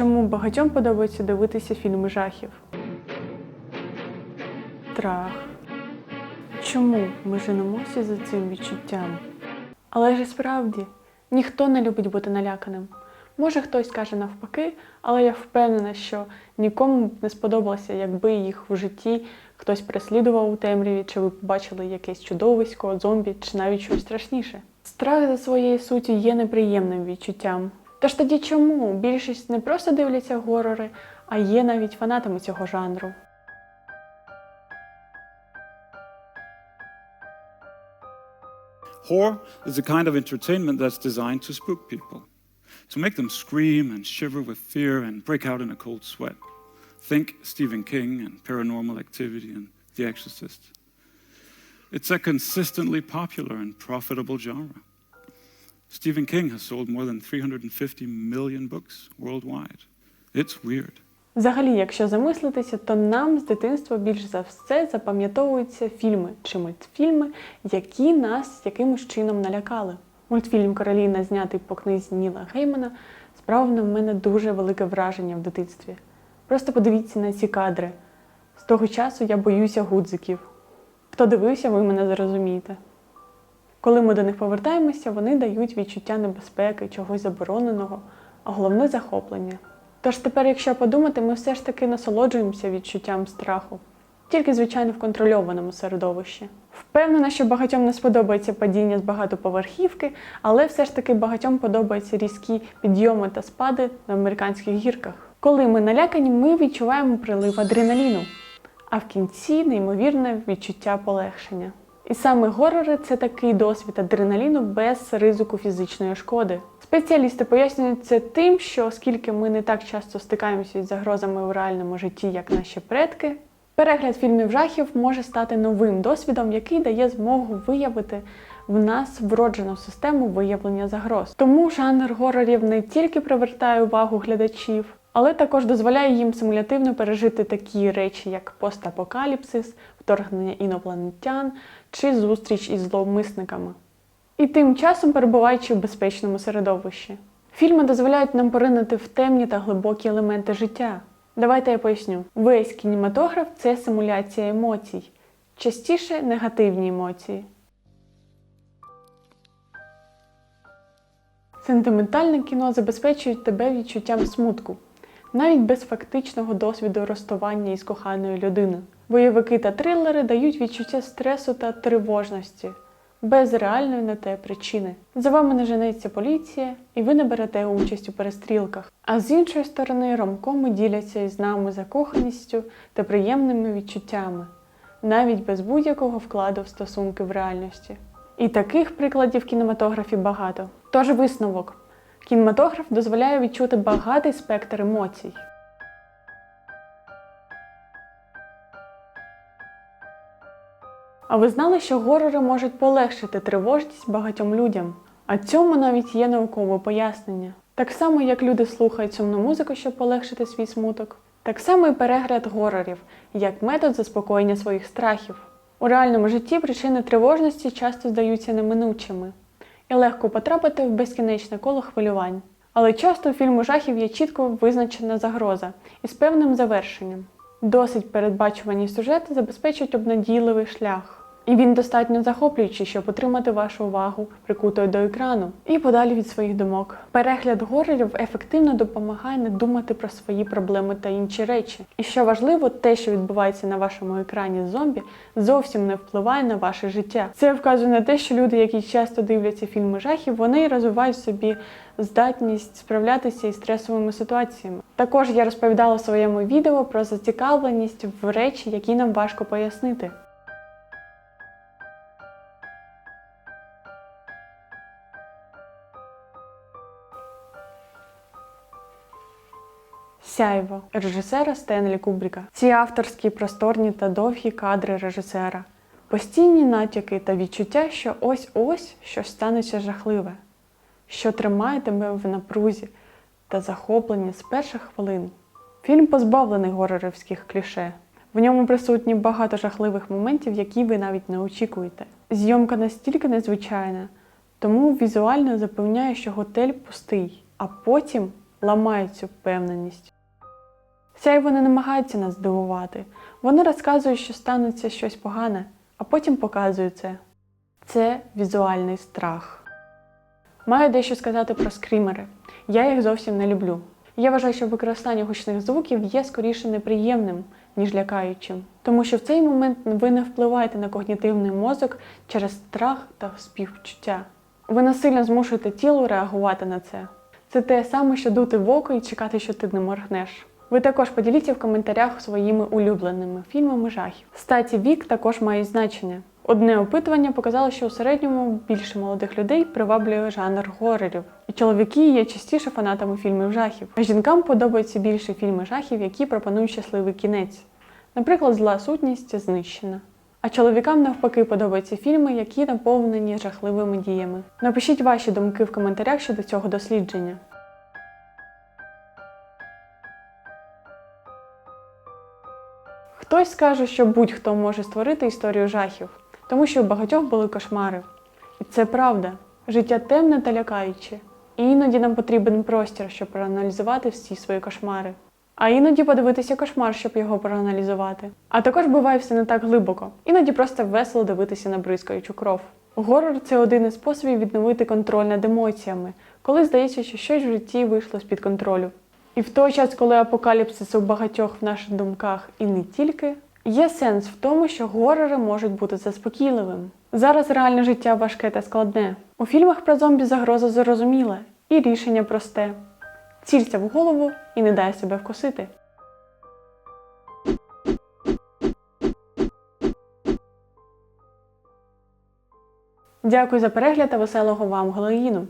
Чому багатьом подобається дивитися фільми жахів? Страх. Чому ми женемося за цим відчуттям? Але ж справді ніхто не любить бути наляканим. Може, хтось каже навпаки, але я впевнена, що нікому б не сподобалося, якби їх в житті хтось переслідував у темряві, чи ви побачили якесь чудовисько, зомбі, чи навіть щось страшніше. Страх за своєю суттю є неприємним відчуттям. Тож тоді чому більшість не просто дивляться горори, а є навіть фанатами цього жанру? Horror is a kind of entertainment that's designed to spook people, to make them scream and shiver with fear and break out in a cold sweat. Think Stephen King and paranormal activity and The Exorcist. It's a consistently popular and profitable genre. Stephen King has sold more than 350 million books worldwide. It's weird. Взагалі, якщо замислитися, то нам з дитинства більш за все запам'ятовуються фільми чи мультфільми, які нас якимось чином налякали. Мультфільм Кароліна, знятий по книзі Ніла Геймана, справив на мене дуже велике враження в дитинстві. Просто подивіться на ці кадри. З того часу я боюся гудзиків. Хто дивився, ви мене зрозумієте. Коли ми до них повертаємося, вони дають відчуття небезпеки, чогось забороненого, а головне захоплення. Тож тепер, якщо подумати, ми все ж таки насолоджуємося відчуттям страху, тільки, звичайно, в контрольованому середовищі. Впевнена, що багатьом не сподобається падіння з багатоповерхівки, але все ж таки багатьом подобаються різкі підйоми та спади на американських гірках. Коли ми налякані, ми відчуваємо прилив адреналіну, а в кінці неймовірне відчуття полегшення. І саме горори це такий досвід адреналіну без ризику фізичної шкоди. Спеціалісти пояснюють це тим, що оскільки ми не так часто стикаємося із загрозами в реальному житті, як наші предки, перегляд фільмів жахів може стати новим досвідом, який дає змогу виявити в нас вроджену систему виявлення загроз. Тому жанр горорів не тільки привертає увагу глядачів, але також дозволяє їм симулятивно пережити такі речі, як постапокаліпсис, вторгнення інопланетян чи зустріч із зловмисниками. І тим часом перебуваючи в безпечному середовищі. Фільми дозволяють нам поринути в темні та глибокі елементи життя. Давайте я поясню: весь кінематограф це симуляція емоцій, частіше негативні емоції. Сентиментальне кіно забезпечує тебе відчуттям смутку, навіть без фактичного досвіду розставання із коханою людиною. Бойовики та трилери дають відчуття стресу та тривожності, без реальної на те причини. За вами не женеться поліція, і ви не берете участь у перестрілках. А з іншої сторони, ромкоми діляться із нами закоханістю та приємними відчуттями, навіть без будь-якого вкладу в стосунки в реальності. І таких прикладів кінематографі багато. Тож висновок: кінематограф дозволяє відчути багатий спектр емоцій. А ви знали, що горори можуть полегшити тривожність багатьом людям? А цьому навіть є наукове пояснення. Так само, як люди слухають сумну музику, щоб полегшити свій смуток, так само і перегляд горорів, як метод заспокоєння своїх страхів. У реальному житті причини тривожності часто здаються неминучими і легко потрапити в безкінечне коло хвилювань. Але часто у фільму жахів є чітко визначена загроза із певним завершенням. Досить передбачувані сюжети забезпечують обнадійливий шлях. І він достатньо захоплюючий, щоб отримати вашу увагу прикутою до екрану і подалі від своїх думок. Перегляд горорів ефективно допомагає не думати про свої проблеми та інші речі. І що важливо, те, що відбувається на вашому екрані з зомбі, зовсім не впливає на ваше життя. Це вказує на те, що люди, які часто дивляться фільми жахів, вони розвивають собі здатність справлятися із стресовими ситуаціями. Також я розповідала в своєму відео про зацікавленість в речі, які нам важко пояснити. Сяйво режисера Стенлі Кубріка. Ці авторські просторні та довгі кадри режисера, постійні натяки та відчуття, що ось-ось щось станеться жахливе, що тримає тебе в напрузі та захопленні з перших хвилин. Фільм позбавлений горорівських кліше. В ньому присутні багато жахливих моментів, які ви навіть не очікуєте. Зйомка настільки незвичайна, тому візуально запевняє, що готель пустий, а потім ламають цю впевненість. Сяйво не намагається нас здивувати. Вони розказують, що станеться щось погане, а потім показують це. Це візуальний страх. Маю дещо сказати про скрімери. Я їх зовсім не люблю. Я вважаю, що використання гучних звуків є скоріше неприємним, ніж лякаючим. Тому що в цей момент ви не впливаєте на когнітивний мозок через страх та співчуття. Ви насильно змушуєте тіло реагувати на це. Це те саме, що дути в око і чекати, що ти не моргнеш. Ви також поділіться в коментарях своїми улюбленими фільмами жахів. Статі вік також мають значення. Одне опитування показало, що у середньому більше молодих людей приваблює жанр горорів, і чоловіки є частіше фанатами фільмів жахів. А жінкам подобаються більше фільми жахів, які пропонують щасливий кінець. Наприклад, зла сутність знищена. А чоловікам навпаки подобаються фільми, які наповнені жахливими діями. Напишіть ваші думки в коментарях щодо цього дослідження. Хтось скаже, що будь-хто може створити історію жахів, тому що у багатьох були кошмари. І це правда. Життя темне та лякаюче. І іноді нам потрібен простір, щоб проаналізувати всі свої кошмари. А іноді подивитися кошмар, щоб його проаналізувати. А також буває все не так глибоко. Іноді просто весело дивитися на бризкаючу кров. Горор це один із способів відновити контроль над емоціями, коли здається, що щось в житті вийшло з-під контролю. І в той час, коли апокаліпсис у багатьох в наших думках і не тільки, є сенс в тому, що горори можуть бути заспокійливим. Зараз реальне життя важке та складне. У фільмах про зомбі загроза зрозуміла, і рішення просте: цілься в голову і не дай себе вкусити. Дякую за перегляд та веселого вам Галеїну!